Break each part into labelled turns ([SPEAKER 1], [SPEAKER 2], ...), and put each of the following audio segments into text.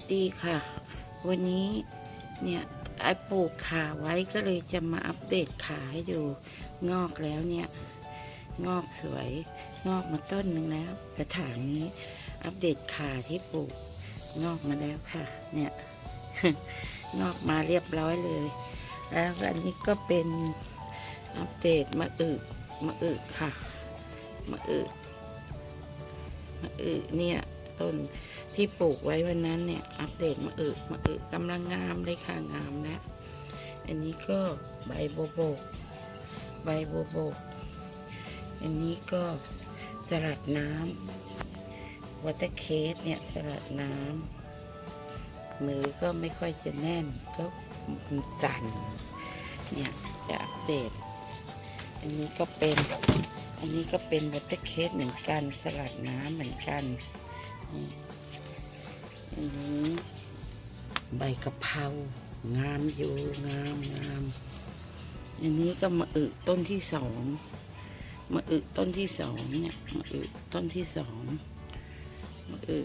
[SPEAKER 1] วัสดีค่ะ วันนี้เนี่ยไอปลูกขาไว้ก็เลยจะมาอัปเดตขาให้ดูงอกแล้วเนี่ย งอกสวย งอกมาต้นหนึ่งแล้ว กระถางนี้ อัปเดตขาที่ปลูก งอกมาแล้วค่ะ เนี่ย งอกมาเรียบร้อยเลย แล้วอันนี้ก็เป็นอัปเดตมะอึมะอึค่ะมะอึมะอึเนี่ย ต้น ที่ปลูกไว้วันนั้นเนี่ย อัปเดตมาอึมาอึกำลังงามเลยค่ะงามแล้ว อันนี้ก็ใบโบโบก ใบโบโบก อันนี้ก็สลัดน้ำวอเตอร์เคสเนี่ยสลัดน้ำมือก็ไม่ค่อยจะแน่นก็สั่นเนี่ยจะอัปเดต อันนี้ก็เป็น อันนี้ก็เป็นวอเตอร์เคสเหมือนกัน สลัดน้ำเหมือนกัน ใบกะเพรางามอยู่งามงามอันนี้ก็มาอึต้นที่สองมาอึต้นที่สองเนี่ยมาอึต้นที่สองมาอึ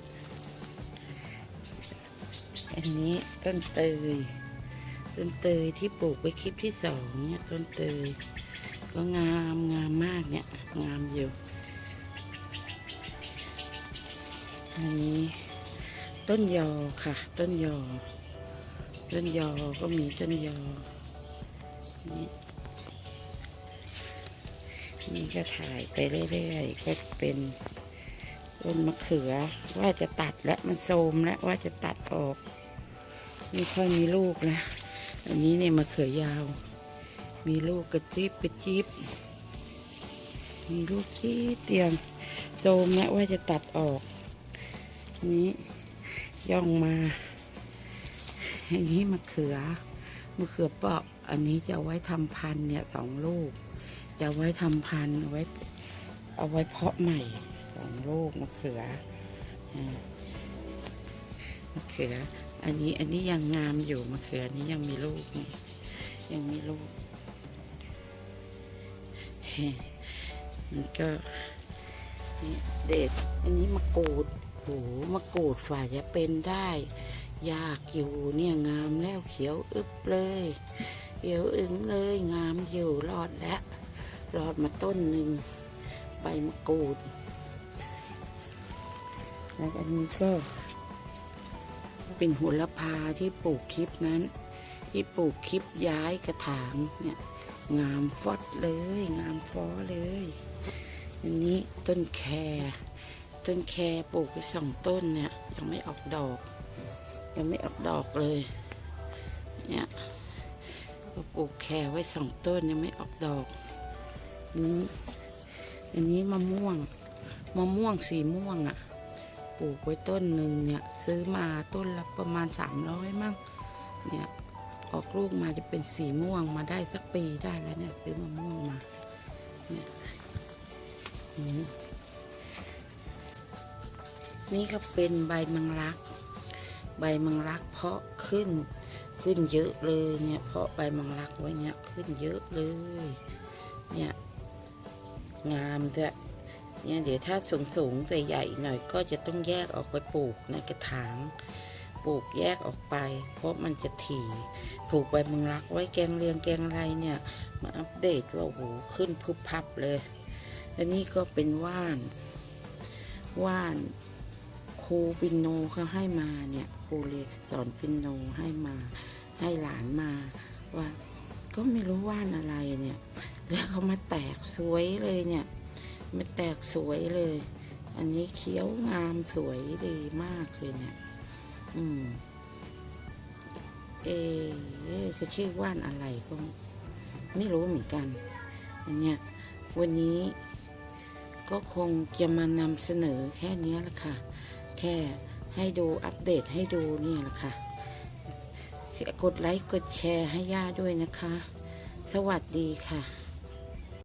[SPEAKER 1] อันนี้ต้นเตยต้นเตยที่ปลูกไว้คลิปที่สองเนี่ยต้นเตยก็งามงามมากเนี่ยงามอยู่ นี้ต้นยอค่ะ ต้นยอ ต้นยอก็มีต้นยอ นี่นี่ก็ถ่ายไปเรื่อยๆก็เป็นต้นมะเขือ ว่าจะตัดแล้วมันโทมแล้วว่าจะตัดออกไม่ค่อยมีลูกแล้วอันนี้เนี่ยมะเขือยาว มีลูกกระจิบกระจิบมีลูกที่เตียงโทมแล้วว่าจะตัดออก นี้ย่องมาอันนี้มะเขือมะเขือเปาะอันนี้จะไว้ทำพันธุ์เนี่ยสองลูก จะไว้ทำพันธุ์เอาไว้เอาไว้เพาะใหม่สองลูกมะเขือมะเขือ อันนี้อันนี้ยังงามอยู่มะเขือนี้ยังมีลูกยังมีลูกเฮ้มันก็เด็ดอันนี้มะกรูด โหมะกรูดฝ่าจะเป็นได้ ยากอยู่เนี่ยงามแล้วเขียวอึบเลยเขียวอึ้งเลยงามอยู่รอดแล้วรอดมาต้นหนึ่งใบมะกรูด แล้วอันนี้ก็เป็นหัวละพาที่ปลูกคลิปนั้น ที่ปลูกคลิปย้ายกระถางเนี่ยงามฟอดเลย งามฟอเลย อันนี้ต้นแคร ต้นแครปลูกไปสองต้นเนี่ย ยังไม่ออกดอก ยังไม่ออกดอกเลย เนี่ยก็ปลูกแครไว้สองต้นยังไม่ออกดอกนี้อันนี้มะม่วงมะม่วงสีม่วงอะ่ะ ปลูกไว้ต้นหนึ่งเนี่ย ซื้อมาต้นละประมาณสามร้อยมั้งเนี่ยออกลูกมาจะเป็นสีม่วงมาได้สักปีได้แล้วเนี่ยซื้อมะม่วงมาเนี่ยอืม นี่ก็เป็นใบมังลัก ใบมังลักเพาะขึ้น ขึ้นเยอะเลยเนี่ย เพาะใบมังลักไว้เนี่ยขึ้นเยอะเลย เนี่ยงามด้วยเนี่ยเดี๋ยวถ้าสูงสูงใหญ่หน่อยก็จะต้องแยกออกไปปลูกในกระถาง ปลูกแยกออกไป เพราะมันจะถี่ปลูกใบมังลักไว้แกงเลียงแกงอะไรเนี่ย มาอัปเดตว่าโอ้โหขึ้นพุบพับเลย และนี่ก็เป็นว่าน ว่าน ครูปินโนเขาให้มาเนี่ยครูเรียสอนปินโนให้มา ให้หลานมาว่าก็ไม่รู้ว่านอะไรเนี่ย แล้วเขามาแตกสวยเลยเนี่ยมาแตกสวยเลย อันนี้เขียวงามสวยดีมากเลยเนี่ย อืม เอะเขาชื่อว่านอะไรก็ไม่รู้เหมือนกัน อันเนี้ยวันนี้ก็คงจะมานำเสนอแค่นี้แหละค่ะ แค่ให้ดูอัปเดตให้ดูนี่แหละค่ะ กดไลค์กดแชร์ให้ย่าด้วยนะคะ สวัสดีค่ะ